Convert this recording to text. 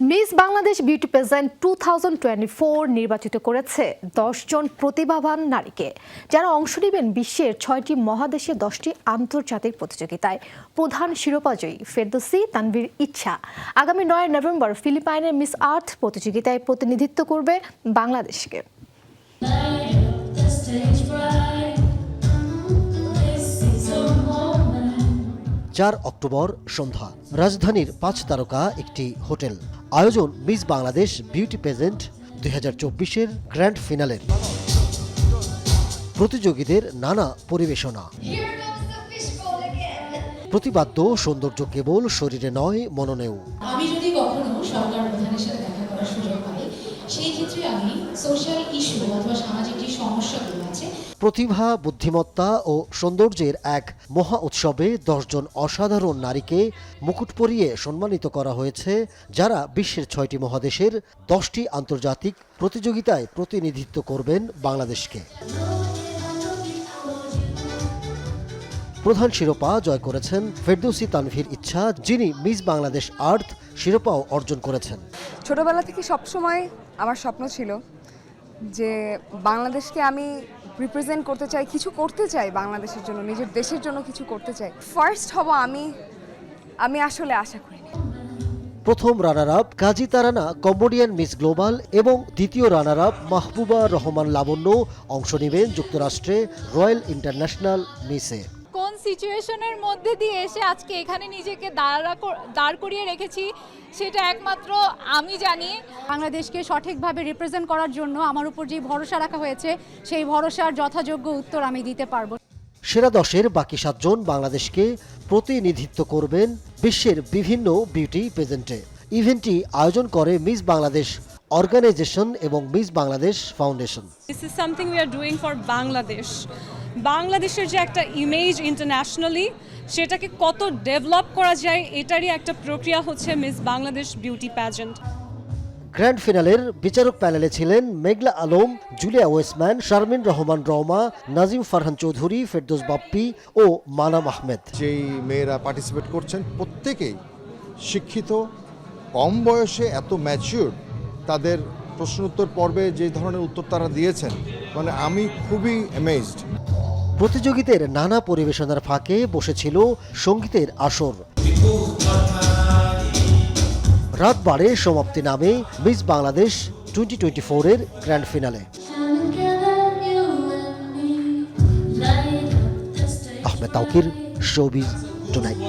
Miss Bangladesh beauty present two thousand twenty four নির্বাচিত করেছে দশজন প্রতিভাবান নারীকে, যারা অংশ নেবেন বিশ্বের ছয়টি মহাদেশে দশটি আন্তর্জাতিক প্রতিযোগিতায়। প্রধান শিরোপাজয়ী ফেরদোসি, তানভীর ইচ্ছা। আগামী নয় নভেম্বর ফিলিপাইনের মিস আর্থ প্রতিযোগিতায় প্রতিনিধিত্ব করবে বাংলাদেশকে. চার অক্টোবর সন্ধ্যা, রাজধানীর পাঁচ তারকা একটি হোটেল। আয়োজন মিস বাংলাদেশ বিউটি পেজেন্ট দুই হাজার চব্বিশের গ্র্যান্ড ফিনালের প্রতিযোগীদের নানা পরিবেশনা. প্রতিবাদ্য সৌন্দর্য কেবল শরীরে নয়, মননেও আমি যদি কখনো সরকার প্রধানের সাথে দেখা করার সুযোগ সেই ক্ষেত্রে আমি সোশ্যাল ইস্যু অথবা সামাজিক যে সমস্যাগুলো আছে প্রতিভা বুদ্ধিমত্তা ও সৌন্দর্যের এক মহা উৎসবে দশজন অসাধারণ নারীকে মুকুট পরিয়ে সম্মানিত করা হয়েছে যারা বিশ্বের ছয়টি মহাদেশের দশটি আন্তর্জাতিক প্রতিযোগিতায় প্রতিনিধিত্ব করবেন বাংলাদেশকে। প্রধান শিরোপা জয় করেছেন ফেরদৌসি তানভীর ইচ্ছা যিনি মিস বাংলাদেশ আর্থ শিরোপাও অর্জন করেছেন। ছোটবেলা থেকে সবসময় আমার স্বপ্ন ছিল যে বাংলাদেশকে আমি রিপ্রেজেন্ট করতে চাই, কিছু করতে চাই বাংলাদেশের জন্য, নিজের দেশের জন্য কিছু করতে চাই। ফার্স্ট হব আমি আমি আসলে আশা করিনি প্রথম runner up Kazi Tarana, Cambodian miss global এবং দ্বিতীয় রানার আপ মাহবুবা রহমান লাবণ্য, অংশ নেবেন যুক্তরাষ্ট্রে রয়্যাল ইন্টারন্যাশনাল মিসে। সিচুয়েশনের মধ্যে দিয়ে এসে আজকে এখানে নিজেকে দাঁড়া দাঁড় করিয়ে রেখেছি সেটা একমাত্র আমি জানি। বাংলাদেশকে সঠিকভাবে রিপ্রেজেন্ট করার জন্য আমার উপর যে ভরসা রাখা হয়েছে সেই ভরসার যথাযোগ্য উত্তর আমি দিতে পারব। সেরা দশের বাকি সাতজন বাংলাদেশকে প্রতিনিধিত্ব করবেন বিশ্বের বিভিন্ন বিউটি প্রেজেন্টে ইভেন্টটি আয়োজন করে মিস বাংলাদেশ অর্গানাইজেশন এবং miss Bangladesh foundation. This is something we are doing for Bangladesh বাংলাদেশের যে একটা ইমেজ ইন্টারন্যাশনালি সেটাকে কত ডেভেলপ করা যায় এটারই একটা প্রক্রিয়া হচ্ছে miss Bangladesh beauty pageant grand ফিনালের বিচারক প্যানেলে ছিলেন মেঘলা আলম জুলিয়া ওয়েসম্যান শারমিন রহমান রওমা নাজিম ফারহান চৌধুরী ফেরদৌস বাপ্পি ও মানাম আহমেদ। যেই মেয়েরা পার্টিসিপেট করছেন প্রত্যেকেই শিক্ষিত কম বয়সে এত ম্যাচিউর তাদের প্রশ্নোত্তর পর্বে যে ধরনের উত্তর তারা দিয়েছেন মানে আমি খুবই অ্যামেজড প্রতিযোগীদের নানা পরিবেশনার ফাঁকে বসেছিল সঙ্গীতের আসর রাত বাড়ে সমাপ্তি নামে মিস বাংলাদেশ টোয়েন্টি টোয়েন্টি ফোরের grand finale. Ahmed Taukir showbiz tonight